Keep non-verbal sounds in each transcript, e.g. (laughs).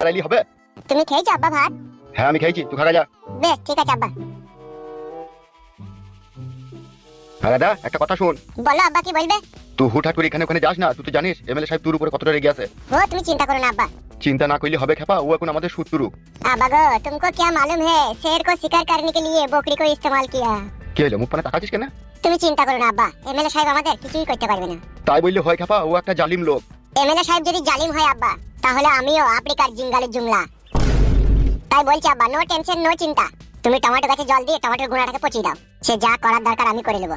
তাইলি হবে? তুমি খেয়েছো আব্বা ভাত? হ্যাঁ আমি খেয়েছি। তুই খাগা যা বেশ ঠিক আছে আব্বা। হ্যাঁ, একটা কথা বলো আব্বা কি বলবে? তুই হুটহাট করে এখানে ওখানে যাস না তুই তো জানিস এমএলএ সাহেব তোর উপরে কতটা রেগে আছে। ও তুমি চিন্তা করো না আব্বা। চিন্তা না করলে হবে খেপা ও এখন আমাদের শত্রু। গো কে তাকাছিস কেন? তুমি চিন্তা করো না আব্বা এমএলএ সাহেব আমাদের কিছুই করতে পারবে না। তাই বললে হয় খেপা ও একটা জালিম লোক। এমএলএ সাহেব যদি জালিম হয়, আব্বা, তাহলে আমিও আফ্রিকার জিঙ্গালের জুমলা। তাই বলছি, আব্বা নো টেনশন নো চিন্তা। তুমি টমেটো গাছে জল দিয়ে টমেটোর গুঁড়াটাকে পচিয়ে দাও। সে যা করার দরকার আমি করে নেব।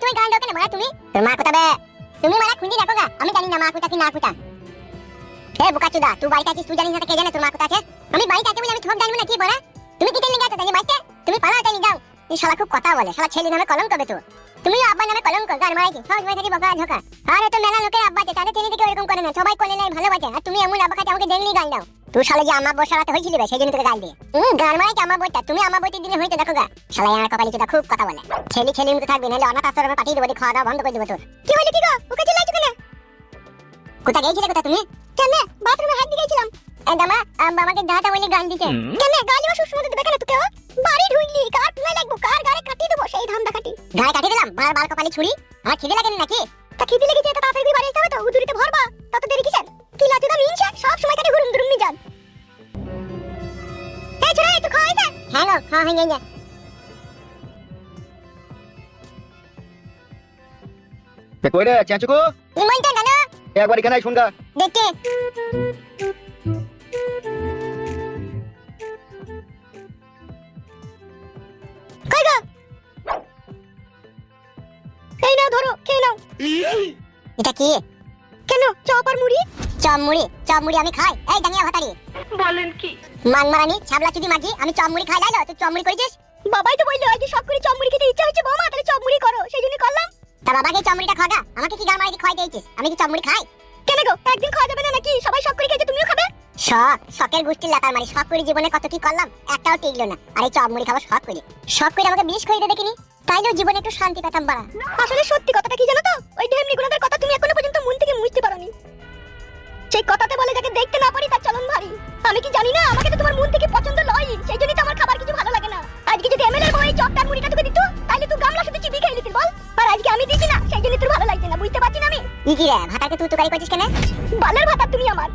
তুমি গান দাও কেন তুমি? তোমার কোথা তুমি মারা খুঁজি দেখো গা, আমি জানি না মা কোথা কি না কোথা এ বোকা চুদা, তুই বাড়িতে আছিস, তুই জানিস না কে জানে তোর মা কোথা আছে? আমি বাড়িতে আছি বলে আমি না, কি বলা? তুমি কি টেনে গেছো তাই তুমি পালাও যাও। এই শালা খুব কথা বলে, শালা ছেলে নামে তো। তুমি আব্বা নামে কলঙ্ক, গার মারাইছি সব সময় থেকে বকা আরে তো মেলা লোকের আব্বা ছেলে এরকম করে না, সবাই কোলে নেয় আর তুমি এমন আব্বা কাছে আমাকে দেখলি গাল দাও। তুই শালা যে আমার বসাতে হয়েছিল সেই জন্য তোকে গাল দিয়ে। হুম গান মারাইছি আমার বইটা তুমি আমার বইটির দিনে হইতে দেখো গা। শালা আমার কপালি খুব কথা বলে। ছেলে ছেলে মতো থাকবি, নাহলে অনাথ আশ্রমে পাঠিয়ে দেবো খাওয়া দাওয়া বন্ধ করে দেবো তোর। কি হইল কি গো? ওকে চিল্লাইছো কেন? কোথা গিয়েছিলে কোথা তুমি? কেন বাথরুমে হাত দিয়ে গেছিলাম দামা আব্বা আমাকে দাদা বলে গান দিছে কেন গালি বা সুসমতে দেবে কেন তোকে? বাড়ি ঢুইলি কার পুলাই লাগবো কার গাড়ে কাটি দেবো সেই ধান্দা কাটি। গায়ে কাটি দিলাম বার বার কপালে ছুরি। আর খিদে লাগেনি নাকি? তা খিদে লেগেছে এত তাড়াতাড়ি বাড়ি হবে তো উদুরিতে ভরবা তত দেরি কিসের? কি লাচু দা মিনছে সব সময় কাটে ঘুরুম দুরুম নি যান এই ছোড়া একটু খাওয়াই দে হ্যাঁ গো হয়ে গেছে। তে কই রে চেঁচুকু ইমনটা নানো একবার এখানে আয়, শুন গা দেখতে কই গো? এই নাও ধরো খেয়ে নাও। এটা কি? কেন? চপ আর মুড়ি? চপ মুড়ি চপ মুড়ি আমি খাই। এই ডাঙ্গিয়া ভাতারি। বলেন কি? মারানি ছাবলা চুদি মাঝি আমি চপ মুড়ি খাই লাইলো তুই চপ মুড়ি করেছিস? বাবাই তো বলল সব করে চপ মুড়ি খেতে ইচ্ছা হচ্ছে বৌমা তাহলে চপ মুড়ি করো। সেই জন্য করলাম। বাবাকে চপ মুড়িটা খাওয়া আমাকে কি গান মারাই খাওয়াই দিয়েছিস? আমি কি চপ মুড়ি খাই? কেন গো? একদিন খাওয়া যাবে না নাকি? সবাই শখ করে খেয়েছে তুমিও খাবে? শখ? শখের গোষ্ঠীর লাতার মারি। শখ করে জীবনে কত কি করলাম একটাও টিকলো না। আর এই চপ মুড়ি খাব শখ করে। শখ করে আমাকে বিষ করে দেখিনি। তাইলেও জীবনে একটু শান্তি পেতাম বাড়া। আসলে সত্যি কথাটা কি জানো তো? ওই ঢেমনি গুণাদের কথা তুমি এখনও পর্যন্ত মন থেকে মুছতে পারোনি। সেই কথাতে বলে যাকে দেখতে না পারি তার চলন ভারী। আমি কি জানি না? আমাকে তো তোমার মন থেকে পছন্দ নয় সেই জন্যই তো আমার খাবার কিছু ভালো লাগে না। আজকে যদি এমএলএ বই চপটার মুড়িটা তোকে দিত তাহলে তুই গামলা শুধু চিবি খেয়ে নিতিস বল। আর আজকে আমি দিছি না সেই জন্য তোর ভালো লাগছে না বুঝতে পারছি না আমি। ই কি রে ভাতাকে তুই তুকারি করছিস কেন? বালের ভাতা তুমি আমার।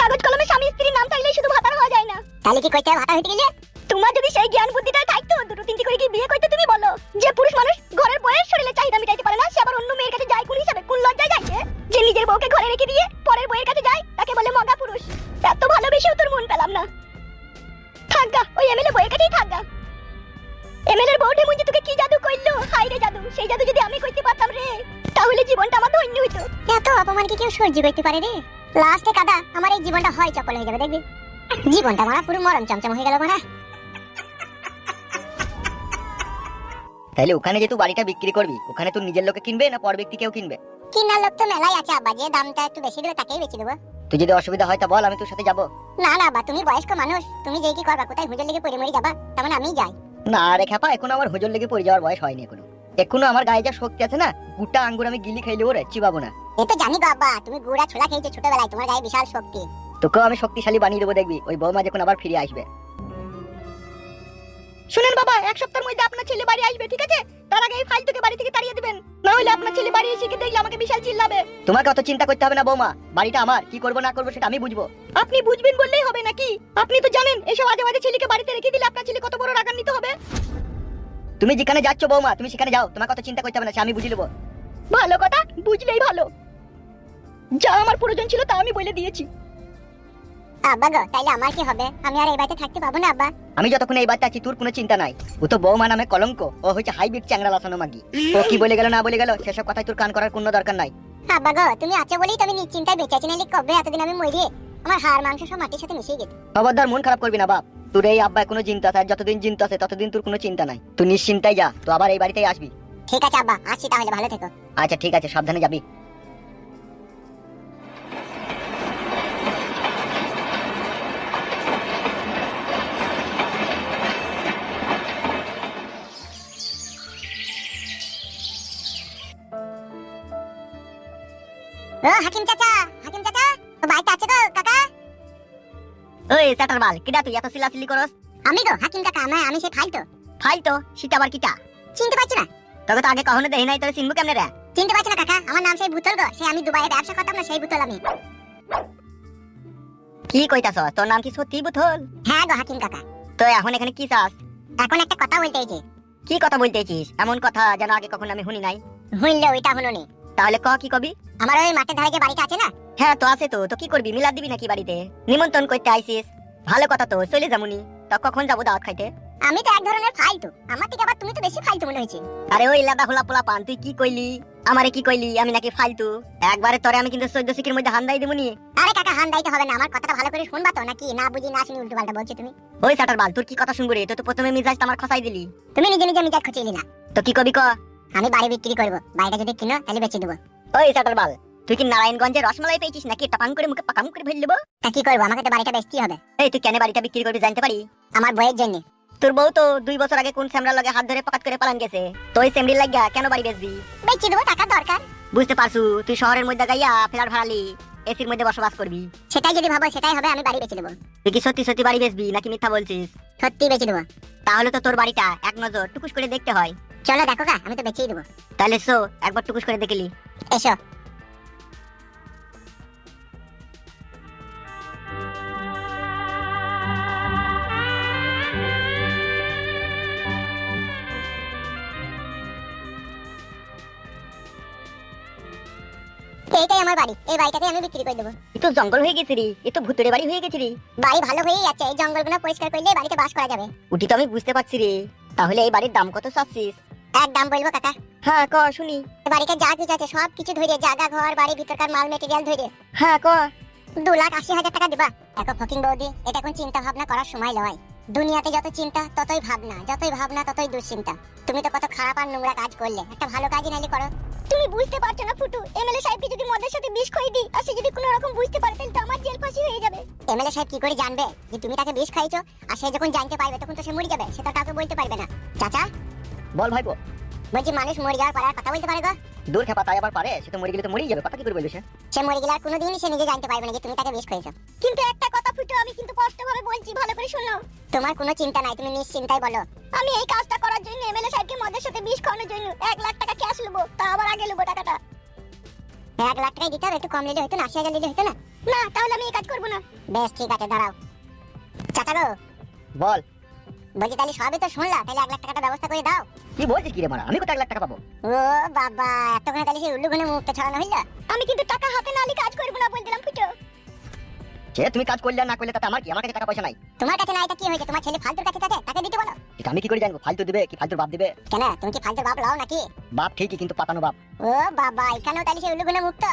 কাগজ কলমে স্বামী স্ত্রীর নাম থাকলেই শুধু ভাতার হওয়া যায় না। তাহলে কি কইতে ভাতা হইতে গেলে? তোমার যদি সেই জ্ঞান বুদ্ধিটা থাকতো দুটো তিনটি করে কি বিয়ে করতে তুমি বলো? যে পুরুষ মানুষ ঘরের বউয়ের শরীরে চাহিদা মিটাইতে পারে না সে আবার অন্য মেয়ের কাছে যায় কোন হিসাবে? কোন লজ্জায় যায়? যে নিজের বউকে ঘরে রেখে দিয়ে পরের বউয়ের কাছে যায় তাকে বলে মগা পুরুষ। এত ভালোবেসেও তোর মন পেলাম না। থাকগা ওই এমএলএ বউয়ের কাছেই থাকগা এমএলএর বউটি মুঞ্জে তোকে কি জাদু কইলো হাই রে জাদু সেই জাদু যদি আমি কইতে পারতাম রে তাহলে জীবনটা আমার ধন্য হইতো। এত অপমান কি কেউ সহ্য করতে পারে রে? লাস্টে কাদা আমার এই জীবনটা হয় চপল হয়ে যাবে দেখবি? জীবনটা মারা পুরো মরম চমচম হয়ে গেল মারা তাহলে ওখানে যে তুই বাড়িটা বিক্রি করবি ওখানে তুই নিজের লোকে কিনবে না পর ব্যক্তি কেউ কিনবে? কিনার লোক তো মেলাই আছে আব্বা যে দামটা একটু বেশি দেবে তাকেই বেশি দেবো। তুই যদি অসুবিধা হয় তা বল আমি তোর সাথে যাব। না না আব্বা তুমি বয়স্ক মানুষ তুমি যেই কি করবা কোথায় হুজুর লেগে পড়ে মরে যাবা তেমন আমি যাই। না রে খ্যাপা এখনও আমার হোজল লেগে পড়ে যাওয়ার বয়স হয়নি এখনও। এখনও আমার গায়ে যা শক্তি আছে না গোটা আঙ্গুর আমি গিলি খাইলে ওরে চিবাবো না। এ তো জানি বাবা তুমি গুড়া ছোলা খেয়েছো ছোটবেলায় তোমার গায়ে বিশাল শক্তি। তোকেও আমি শক্তিশালী বানিয়ে দেবো দেখবি ওই বৌমা যখন আবার ফিরে আসবে। শুনেন বাবা এক সপ্তাহের মধ্যে আপনার ছেলে বাড়ি আসবে ঠিক আছে? তার আগে এই ফাইল থেকে বাড়ি থেকে তাড়িয়ে দিবেন। না হলে আপনার ছেলে বাড়ি এসে দেখলে আমাকে বিশাল চিল্লাবে। তোমাকে অত চিন্তা করতে হবে না বৌমা। বাড়িটা আমার। কি করব না করব সেটা আমি বুঝব। আপনি বুঝবেন বললেই হবে নাকি? আপনি তো জানেন এসব আজে বাজে ছেলেকে বাড়িতে রেখে দিলে আপনার ছেলে কত বড় রাগান্বিত হবে। তুমি যেখানে যাচ্ছ বৌমা তুমি সেখানে যাও। তোমাকে অত চিন্তা করতে হবে না সে আমি বুঝে নেব। ভালো কথা বুঝলেই ভালো। যা আমার প্রয়োজন ছিল তা আমি বলে দিয়েছি। আব্বা গো তাইলে আমার কি হবে? আমি আর এই বাড়িতে থাকতে পাবো না আব্বা? আমি যতক্ষণ এই বাচ্চা আছি তোর কোনো চিন্তা নাই। ও তো বৌমা নামে কলঙ্ক ও হচ্ছে হাইব্রিড লাসানো মাগি। ও কি বলে গেল না বলে গেল সেসব কথাই তোর কান করার কোনো দরকার নাই। আব্বা গো তুমি আছো বলেই তো আমি নিশ্চিন্তায় বেঁচে আছি নাহলে কবে এতদিন আমি মরি আমার হাড় মাংস সব মাটির সাথে মিশিয়ে যেত খবরদার মন খারাপ করবি না বাপ। তোর এই আব্বা কোনো চিন্তা আছে আর যতদিন চিন্তা আছে ততদিন তোর কোনো চিন্তা নাই। তুই নিশ্চিন্তায় যা তো আবার এই বাড়িতেই আসবি। ঠিক আছে আব্বা আসি তাহলে ভালো থেকো। আচ্ছা ঠিক আছে সাবধানে যাবি। ও হাকিম চাচা হাকিম চাচা ও বাড়িতে আছে তো কাকা? ওই বাল কিডা তুই এত সিলাসিলি করস? আমি গো হাকিম কাকা আমি আমি সেই ফাইল তো। ফাইল তো? সেটা আবার কিটা? চিনতে পারছি না। তোকে তো আগে কখনো দেখি নাই তোর চিনবো কেমনে রে? চিনতে পারছি না কাকা আমার নাম সেই ভূতল গো সেই আমি দুবাইয়ে ব্যবসা করতাম না সেই ভূতল আমি। কি কইতাছ তোর নাম কি সত্যি বুথল হ্যাঁ গো হাকিম কাকা। তো এখন এখানে কি চাস? এখন একটা কথা বলতে কি কথা বলতে বলতেছিস এমন কথা যেন আগে কখনো আমি শুনি নাই। হইলে ওইটা হলো নি তাহলে ক কি কবি? আমার ওই মাঠের ধারে যে বাড়িটা আছে না? হ্যাঁ তো আছে তো। তো কি করবি? মিলাদ দিবি নাকি বাড়িতে? নিমন্ত্রণ করতে আইসিস। ভালো কথা তো চলে যামুনি তো কখন যাব দাওয়াত খাইতে? আমি তো এক ধরনের ফালতু। আমার থেকে আবার তুমি তো বেশি ফালতু মনে হয়েছে। আরে ওই লাদা হোলা পোলা পান তুই কি কইলি? আমারে কি কইলি? আমি নাকি ফালতু। একবারে তোরে আমি কিন্তু চোদ্দ সিকির মধ্যে হান্দাই দেবনি আরে কাকা হান দাইতে হবে না। আমার কথাটা ভালো করে শুনবা তো নাকি না বুঝি না শুনি উল্টো পাল্টা বলছো তুমি? ওই সাটার বাল তোর কি কথা শুনব রে? তুই তো প্রথমে মিজাজ আমার খসাই দিলি। তুমি নিজে নিজে মিজাজ খুঁচিয়ে না তো কি কবি ক? আমি বাড়ি বিক্রি করব। বাড়িটা যদি কিনো তাহলে বেচে দেবো। ওই সাটার বাল তুই কি নারায়ণগঞ্জে রসমালাই পেয়েছিস নাকি টাপাং করে মুখে পাকাম করে ফেল দেবো তা কি করব? আমাকে তো বাড়িটা বেচতেই হবে? এই তুই কেন বাড়িটা বিক্রি করবি জানতে পারি? আমার বইয়ের জন্য। তোর বউ তো দুই বছর আগে কোন স্যামরার লগে হাত ধরে পকাত করে পালান গেছে। তো ওই স্যামরির লাগিয়া কেন বাড়ি বেচবি? বেচে দেবো টাকা দরকার। বুঝতে পারছু তুই শহরের মধ্যে গাইয়া ফ্ল্যাট ভাড়ালি এসির মধ্যে বসবাস করবি। সেটাই যদি ভাবো সেটাই হবে আমি বাড়ি বেচে দেবো। তুই কি সত্যি সত্যি বাড়ি বেচবি নাকি মিথ্যা বলছিস? সত্যি বেচে দেবো। তাহলে তো তোর বাড়িটা এক নজর টুকুস করে দেখতে হয়। চলো দেখো গা আমি তো বেচেই দেবো। তাহলে সো একবার টুকুস করে দেখলি এসো। এইটাই আমার বাড়ি। এই বাড়িটাকে আমি বিক্রি করে দেবো। তো জঙ্গল হয়ে গেছে রে। এ তো ভুতুরে বাড়ি হয়ে গেছে রে। বাড়ি ভালো হয়েই যাচ্ছে। এই জঙ্গলগুলো পরিষ্কার করলে বাড়িতে বাস করা যাবে। উটি তো আমি বুঝতে পারছি রে। তাহলে এই বাড়ির দাম কত চাচ্ছিস? এক দাম বলব কাকা? হ্যাঁ ক শুনি। বাড়িতে যা কিছু আছে সব কিছু ধরে জায়গা ঘর বাড়ি ভিতরকার মাল মেটেরিয়াল ধরে হ্যাঁ ক। দু লাখ আশি হাজার টাকা দিবা। দেখো ফকিং বৌদি এটা এখন চিন্তা ভাবনা করার সময় নয়। দুনিয়াতে যত চিন্তা ততই ভাবনা যতই ভাবনা ততই দুশ্চিন্তা। তুমি তো কত খারাপ আর নোংরা কাজ করলে। একটা ভালো কাজই নাইলে করো। তুমি বুঝতে পারছ না ফুটু এমএলএ সাহেবকে যদি মদের সাথে বিষ খাই দিই আর সে যদি কোনো রকম বুঝতে পারে তাহলে তো আমার জেল ফাঁসি হয়ে যাবে। এমএলএ সাহেব কি করে জানবে যে তুমি তাকে বিষ খাইছো আর সে যখন জানতে পারবে তখন তো সে মরে যাবে। সেটা কাউকে বলতে পারবে না। চাচা বল ভাইপো বলছি মানুষ মরে যাওয়ার পরে আর কথা বলতে পারে গো। দূর খেপা তাই আবার পারে সে তো মরে গেলে তো মরেই যাবে কথা কি করে বলবে সে সে মরে গেলে আর কোনোদিনই সে নিজে জানতে পারবে না যে তুমি তাকে বিষ খাইছো কিন্তু একটা কথা ফুটু আমি কিন্তু স্পষ্ট ভাবে বলছি ভালো করে শুনো তোমার কোনো চিন্তা নাই তুমি নিশ্চিন্তাই বলো। আমি এই কাজটা করার জন্য এমএলএ সাহেবকে মদের সাথে বিষ খাওয়ানোর জন্য এক লাখ টাকা ক্যাশ নেব তা আবার আগে নেব টাকাটা। এক লাখ টাকাই দিতে হবে একটু কম নিলে হতো না আশি হাজার নিলে হতো না। না তাহলে আমি এই কাজ করব না। বেশ ঠিক আছে দাঁড়াও। চাচা গো। বল। বলছি তাহলে সবই তো শুনলা তাহলে এক লাখ টাকাটা ব্যবস্থা করে দাও। কি বলছিস কি রে মারা? আমি কত এক লাখ টাকা পাবো? ও বাবা এতক্ষণে তাহলে সেই উল্লু গুনে মুখটা ছড়ানো হইল? আমি কিন্তু টাকা হাতে না কাজ করব না বলে দিলাম ফুটো। সে তুমি কাজ করলে না করলে তাতে আমার কি? আমার কাছে টাকা পয়সা নাই। তোমার কাছে না এটা কি হয়েছে? তোমার ছেলে ফালতুর কাছে থাকে তাকে দিতে বলো। এটা আমি কি করে জানব? ফালতু দিবে কি? ফালতুর বাপ দিবে? কেন? তুমি কি ফালতুর বাপ লাও নাকি? বাপ ঠিকই কিন্তু পাতানো বাপ। ও বাবা এখানেও তাহলে সেই উল্লুগুনে মুক্ত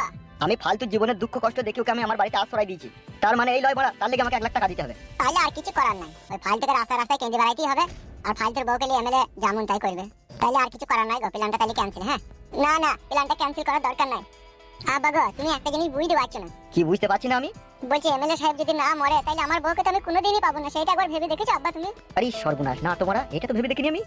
আমি ফালতু জীবনের দুঃখ কষ্ট দেখে ওকে আমি আমার বাড়িতে আশ্রয় দিয়েছি। তার মানে এই লয় মারা তার লেগে আমাকে এক লাখ টাকা দিতে হবে। তাহলে আর কিছু করার নাই। ওই ফালতুকে রাস্তায় রাস্তায় কেঁদে বেড়াইতেই হবে আর ফালতুর বউকে নিয়ে এমএলএ যেমন তাই করবে। তাহলে আর কিছু করার নাই গো প্ল্যানটা তাহলে ক্যান্সেল হ্যাঁ? না না প্ল্যানটা ক্যান্সেল করার দরকার নাই। আব্বা গো তুমি একটা জিনিস বুঝতে পারছ না। কি বুঝতে পারছি না আমি? বলছি এমএলএ সাহেব যদি না মরে তাহলে আমার বউকে তো আমি কোনোদিনই পাবো না সেটা একবার ভেবে দেখেছ আব্বা তুমি? আরে সর্বনাশ না তোমরা? এটা তো ভেবে দেখিনি আমি।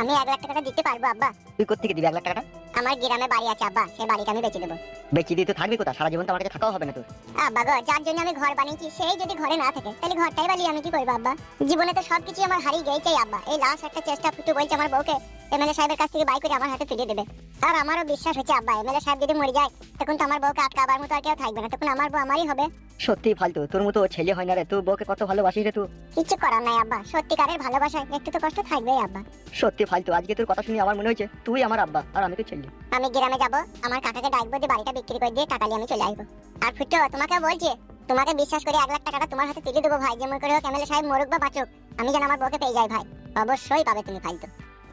আমি এক লাখ টাকা দিতে পারব আব্বা। তুই কোথেকে দিবি এক লাখ টাকাটা? আমার গ্রামে বাড়ি আছে আব্বা। সেই বাড়িটা আমি বেচে দেবো। বেচে দিয়ে তো থাকবি কোথা সারা জীবন তো আমার কাছে থাকাও হবে না তোর। আব্বা গো যার জন্য আমি ঘর বানিয়েছি সেই যদি ঘরে না থাকে তাহলে ঘরটাই বানিয়ে আমি কি করব আব্বা? জীবনে তো সবকিছু আমার হারিয়ে গেছে আব্বা। এই লাশ একটা চেষ্টা ফুটু বলছে আমার বউকে এমএলএ সাহেবের কাছ থেকে বাই করে আমার হাতে ফিরিয়ে দেবে। আর আমারও বিশ্বাস হচ্ছে আব্বা এমএলএ সাহেব যদি মরে যায় তখন তো আমার বউকে আটকাবার মতো আর কেউ থাকবে না তখন আমার বউ আমারই হবে। সত্যি ফালতু তোর মতো ছেলে হয় না রে তুই বউকে কত ভালোবাসিস রে তুই? কিচ্ছু করার নাই আব্বা সত্যিকারের ভালোবাসায় একটু তো কষ্ট থাকবেই আব্বা। সত্যি ফালতু আজকে তোর কথা শুনে আমার মনে হয়েছে তুই আমার আব্বা আর আমি তো ছেলে। আমি গ্রামে যাব আমার কাকাকে ডাকবো দিয়ে বাড়িটা বিক্রি করে দিয়ে টাকা নিয়ে আমি চলে আসব। আর ফুটো তোমাকে বলছি তোমাকে বিশ্বাস করে এক লাখ টাকাটা তোমার হাতে তুলে দেবো ভাই যেমন করে হোক এমএলএ সাহেব মরুক বা বাঁচুক আমি যেন আমার বউকে পেয়ে যাই ভাই। অবশ্যই পাবে তুমি ফালতু।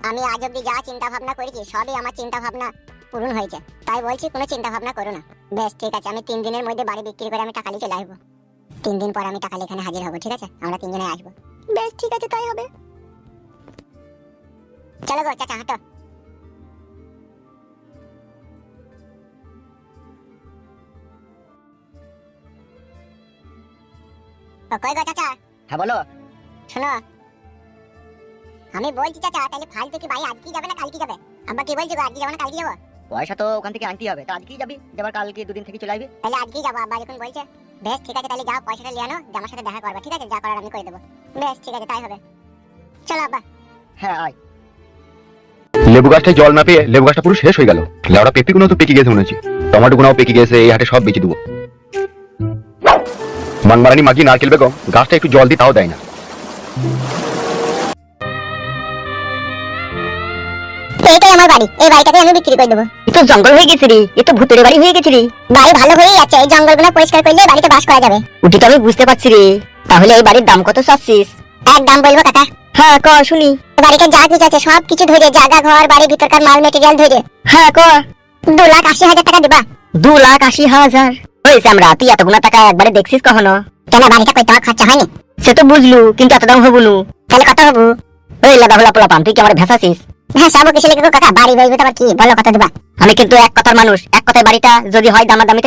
আমি আজ অব্দি যা চিন্তা ভাবনা করেছি সবই আমার চিন্তা ভাবনা পূরণ হয়েছে। তাই বলছি কোনো চিন্তা ভাবনা করো না। বেশ ঠিক আছে আমি তিন দিনের মধ্যে বাড়ি বিক্রি করে আমি টাকা নিয়ে চলে আসব। তিন দিন পর আমি টাকা নিয়ে এখানে হাজির হব ঠিক আছে? আমরা তিনজনে আসব। বেশ ঠিক আছে তাই হবে। চলো গো চাচা হাঁটো। কই গো চাচা? হ্যাঁ বলো। শোনো আমি বলছি চাচা তাহলে ফালতু কি ভাই আজকে যাবে না কালকে যাবে? আব্বা কি বলছো আজকে যাব না কালকে যাব? পয়সা তো ওখান থেকে আনতেই হবে তা আজকেই যাবি? যাবার কালকে দুদিন থেকে চলে আসবি? তাহলে আজকেই যাব আব্বা যখন বলছে বেশ ঠিক আছে তাহলে যাও পয়সাটা নিয়ে আনো আমার সাথে দেখা করবে ঠিক আছে? যা করার আমি করে দেবো। বেশ ঠিক আছে তাই হবে। চলো আব্বা। হ্যাঁ আয়। লেবু গাছটায় জল না পেয়ে লেবু গাছটা পুরো শেষ হয়ে গেল। লেবড়া পেঁপি গুলো তো পেকে গেছে মনে হচ্ছে। টমাটো গুনাও পেকে গেছে এই হাটে সব বেঁচে দেবো। মানমারানি মাগি নারকেল বেগম গাছটা একটু জল দিয়ে তাও দেয় না। বাড়ি। এই বাড়িটাকে আমি বিক্রি করে দেবো। এ তো জঙ্গল হয়ে গেছে রে এ তো ভূতের বাড়ি হয়ে গেছে রে। বাড়ি ভালো যাচ্ছে এই জঙ্গলগুলো পরিষ্কার করলে বাড়িতে বাস করা যাবে। ওটি তো আমি বুঝতে পারছি রে। তাহলে এই বাড়ির দাম কত চাচ্ছিস? এক দাম বলব কাকা। হ্যাঁ ক শুনি। বাড়িতে যা কিছু আছে সব কিছু ধরে জায়গা ঘর বাড়ির ভিতরকার মাল মেটেরিয়াল ধরে। হ্যাঁ ক। দু লাখ আশি হাজার টাকা দিবা। দু লাখ আশি হাজার। হয়েছে আমরা তুই এতগুলো টাকা একবারে দেখছিস কখনো? কেন বাড়িটা কই তোমার খরচা হয়নি? সে তো বুঝলু কিন্তু এত দাম হব তাহলে কত হব? ওই লাদা হলা পোলা পান তুই কি আমার ভেসাছিস হ্যাঁ সব লিখে কাকা বাড়ি তোমার কি? বলো কত দিবা আমি কিন্তু এক কথার মানুষ এক কথায় বাড়িটা যদি হয়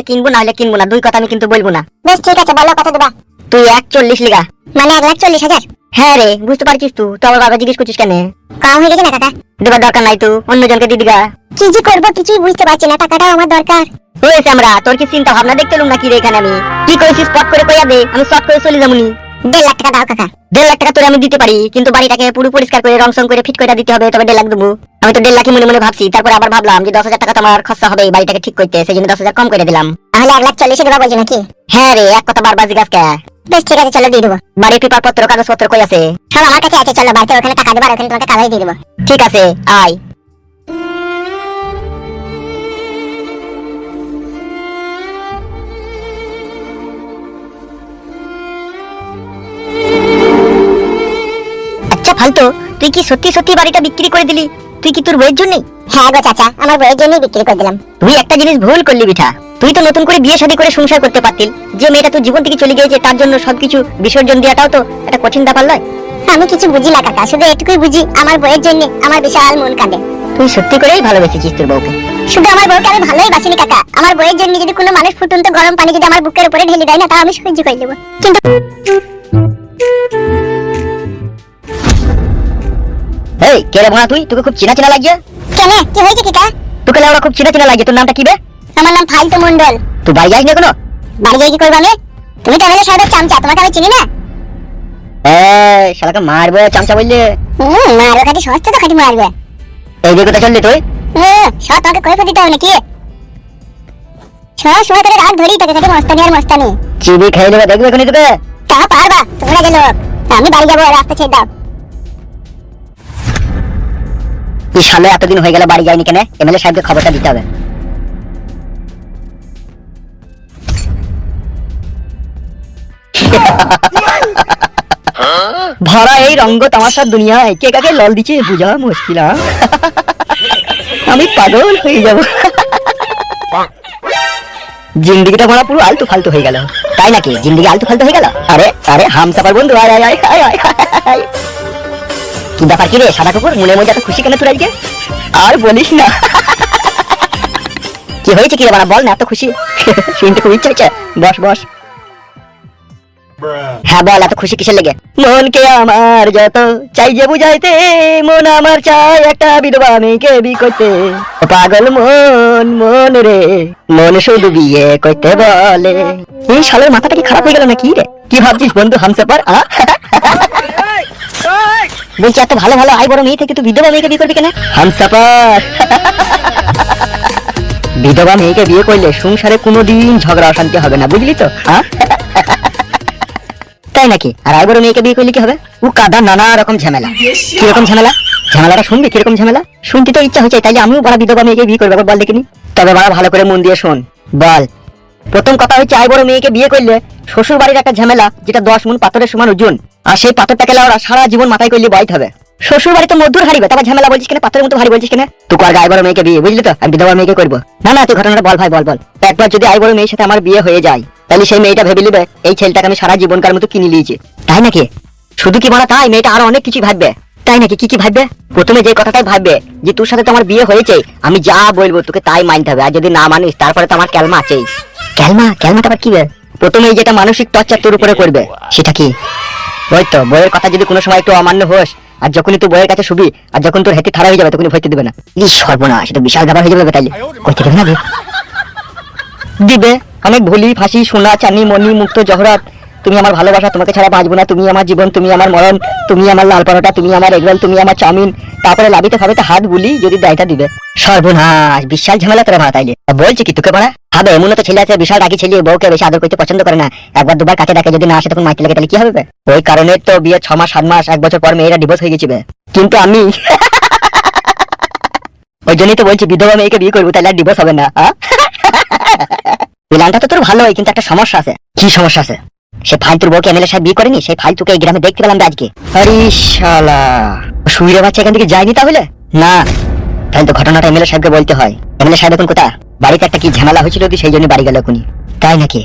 কিনবো না হলে কিনবো না দুই কথা আমি কিন্তু বলব না। বেশ ঠিক আছে বলো কত দিবা তুই এক চল্লিশ লিগা। মানে এক লাখ চল্লিশ হাজার? হ্যাঁ রে বুঝতে পারছিস তুই তো আমার বাবা জিজ্ঞেস করছিস কেন? কম হয়ে গেছে না কাকা দেবার দরকার নাই তো অন্যজনকে দিদিগা কি যে করব কিছুই বুঝতে পারছি না টাকাটাও আমার দরকার। হয়েছে আমরা তোর কি চিন্তা ভাবনা দেখতে লুম না কি রে এখানে আমি? কি করেছিস স্পট করে কইয়া দে আমি শর্ট করে চলে যাবনি দেড় লাখ টাকা দাও কাকা। দেড় লাখ টাকা তোরে আমি দিতে পারি কিন্তু বাড়িটাকে পুরো পরিষ্কার করে রং সং করে ফিট করে দিতে হবে তবে দেড় লাখ দেবো। আমি তো দেড় লাখই মনে মনে ভাবছি তারপরে আবার ভাবলাম যে দশ হাজার টাকা তো আমার খরচা হবে বাড়িটাকে ঠিক করতে সেই জন্য দশ হাজার কম করে দিলাম। তাহলে এক লাখ চল্লিশে দেবা বলছি নাকি? হ্যাঁ রে এক কথা বারবার জিজ্ঞাসা বেশ ঠিক আছে চলো দিয়ে দেবো। বাড়ির পেপার পত্র কাগজ কই আছে? সব আমার কাছে আছে চলো বাড়িতে ওখানে টাকা দেবো আর ওখানে তোমাকে কাগজ দিয়ে দেবো। ঠিক আছে আয়। ফালতু তুই কি সত্যি সত্যি বাড়িটা বিক্রি করে দিলি? তুই কি তোর বইয়ের জন্যই? হ্যাঁ গো চাচা আমার বইয়ের জন্যই বিক্রি করে দিলাম। তুই একটা জিনিস ভুল করলি বিঠা তুই তো নতুন করে বিয়ে শাদী করে সংসার করতে পারতিল। যে মেয়েটা তোর জীবন থেকে চলে গিয়েছে তার জন্য সবকিছু বিসর্জন দেওয়াটাও তো একটা কঠিন ব্যাপার নয়। আমি কিছু বুঝি না কাকা শুধু এটুকুই বুঝি আমার বইয়ের জন্য আমার বিশাল মন কাঁদে। তুই সত্যি করেই ভালোবেসেছিস তোর বউকে। শুধু আমার বউকে আমি ভালোই বাসিনি কাকা। আমার বইয়ের জন্য যদি কোনো মানুষ ফুটন্ত গরম পানি যদি আমার বুকের উপরে ঢেলে দেয় না তা আমি সহ্য করে নেব কিন্তু এই কে রে বোনা তুই? তোকে খুব চেনা চেনা লাগছে? কেন? কি হয়েছে কিকা? তোকে ওরা খুব চেনা চেনা লাগছে। তোর নামটা কি বে? আমার নাম ফালতু মন্ডল তুই বাড়ি যাস না কোনো বাড়ি গিয়ে কি করব আমি? তুমি তো সাহেবের চামচা তোমাকে আমি চিনি না? এই শালাকে মারবে চামচা বললে। হুম মারবে খাটি সস্তা তো খাটি মারবে। এই দিকে চললি তুই? হুম সব তোমাকে কই হবে নাকি? সব সময় করে রাত থাকে খাটি মস্তানি আর মস্তানি। চিবি খেয়ে নেবে দেখবে এখনই তোকে? তা পারবা তোমরা যে লোক। আমি বাড়ি যাব রাস্তা ছেড়ে দাও। এই সামনে এতদিন হয়ে গেল বাড়ি যায়নি কেন? এমএলএ সাহেবকে খবরটা দিতে হবে। ভরা এই রঙ্গ তামাশার দুনিয়ায় কে কাকে লল দিচ্ছে বুঝা মুশকিল? আমি পাগল হয়ে যাব। জিন্দিগিটা ভরা পুরো আলতু ফালতু হয়ে গেল। তাই নাকি? জিন্দিগি আলতু ফালতু হয়ে গেল? আরে আরে হামসাপার বন্ধু আয় আয় আয় আয় আয়। কি ব্যাপার কি রে, সাদা কুকুর মনে মধ্যে এত খুশি কেন তোর আজকে? আর বলিস না। কি হয়েছে কি রে বাড়া, বল না, এত খুশি। শুনতে খুব ইচ্ছা হচ্ছে। বস বস। হ্যাঁ বল, এত খুশি কিসের লেগে? মনকে আমার যত চাই যে বুঝাইতে, মন আমার চাই একটা বিধবা মেয়েকে বি করতে। পাগল মন মন রে, মন শুধু বিয়ে করতে বলে। এই শালের মাথাটা কি খারাপ হয়ে গেল নাকি রে? কি ভাবছিস বন্ধু হামসে হামসাপার, আ? বলছি এত ভালো ভালো আই বড় মেয়ে থেকে তুই বিধবা মেয়েকে বিয়ে করবি কেন? হামসাপার বিধবা মেয়েকে বিয়ে করলে সংসারে কোনোদিন ঝগড়া অশান্তি হবে না বুঝলি তো? হ্যাঁ? তাই নাকি? আর আই বড় মেয়েকে বিয়ে করলে কি হবে? ও কাদা নানা রকম ঝামেলা। কীরকম ঝামেলা? ঝামেলাটা শুনবি? কীরকম ঝামেলা? শুনতে তো ইচ্ছা হচ্ছে তাই আমিও বড় বিধবা মেয়েকে বিয়ে করব বল দেখিনি। তবে বড় ভালো করে মন দিয়ে শোন। বল। প্রথম কথা হচ্ছে আই বড় মেয়েকে বিয়ে করলে শ্বশুর বাড়ির একটা ঝামেলা যেটা দশ মন পাথরের সমান ওজন। আর সেই পাথরটাকে ওরা সারা জীবন মাথায় করলে বয়ত হবে। শ্বশুর মধুর হারিবে তারপর ঝামেলা বলছিস কেন? পাথরের মতো ভারী বলছিস কেন? তুই বড় মেয়েকে বিয়ে, বুঝলি তো? আমি বিধবা মেয়েকে করব। না না, তুই ঘটনাটা বল ভাই, বল বল। একবার যদি আই বড় মেয়ের সাথে আমার বিয়ে হয়ে যায়, তাহলে সেই মেয়েটা ভেবে নিবে, এই ছেলেটাকে আমি সারা জীবনকার মতো কিনে নিয়েছি। তাই নাকি? শুধু কি বলা তাই? মেয়েটা আরও অনেক কিছু ভাববে। তাই নাকি? কি কি ভাববে? প্রথমে যে কথাটাই ভাববে, যে তোর সাথে তো আমার বিয়ে হয়েছে, আমি যা বলব তোকে তাই মানতে হবে। আর যদি না মানিস, তারপরে তো আমার ক্যালমা আছেই। ক্যালমা? ক্যালমাটা আবার কি প্রথমে যেটা মানসিক টর্চার তোর উপরে করবে, সেটা কি? ওই তো, বইয়ের কথা যদি কোনো সময় একটু অমান্য হোস, আর যখনই তুই বইয়ের কাছে শুবি, আর যখন তোর হেঁটে থারা হয়ে যাবে, তখনই ভর্তি দিবে না। ই সর্বনাশ, এটা বিশাল ব্যাপার হয়ে যাবে তাই কইতে থেকে না দিবে অনেক ভুলি, ফাঁসি, সোনা, চানি মনি মুক্ত, জহরত। তুমি আমার ভালোবাসা, তোমাকে ছাড়া বাঁচবো না। তুমি আমার জীবন, তুমি আমার মরণ, তুমি আমার লাল পরোটা, তুমি আমার এগরোল, তুমি আমার চাউমিন। তারপরে লাভিতে খাবে হাত বুলি যদি দায়টা দিবে। সর্বনাশ, বিশাল ঝামেলা তোরা ভাড়া তাইলে বলছি কি তোকে মারা? হবে এমন তো ছেলে আছে, বিশাল রাখি ছেলে, বউকে বেশি আদর করতে পছন্দ করে না। একবার দুবার কাছে ডাকে যদি না আসে, তখন মাইতে লাগে, তাহলে কি হবে? ওই কারণে তো বিয়ে ছ মাস, সাত মাস, এক বছর পর মেয়েরা ডিভোর্স হয়ে গেছে বে। কিন্তু আমি (laughs) ওই জন্যই তো বলছি, বিধবা মেয়েকে বিয়ে করব, তাহলে আর ডিভোর্স হবে না? প্ল্যানটা (laughs) তো তোর ভালো হয় কিন্তু একটা সমস্যা আছে। কি সমস্যা আছে? সে ফালতুর বউকে এমএলএ সাহেব বিয়ে করেনি? সেই ফালতুকে এই গ্রামে দেখতে পেলাম আজকে। আরে শালা বাচ্চা এখান থেকে যায়নি তাহলে? না। তাহলে তো ঘটনাটা এমএলএ সাহেবকে বলতে হয়। এমএলএ সাহেব এখন কোথা বাড়িতে একটা কি ঝামেলা হয়েছিল সেই জন্য বাড়ি গেল এখনই। তাই নাকি?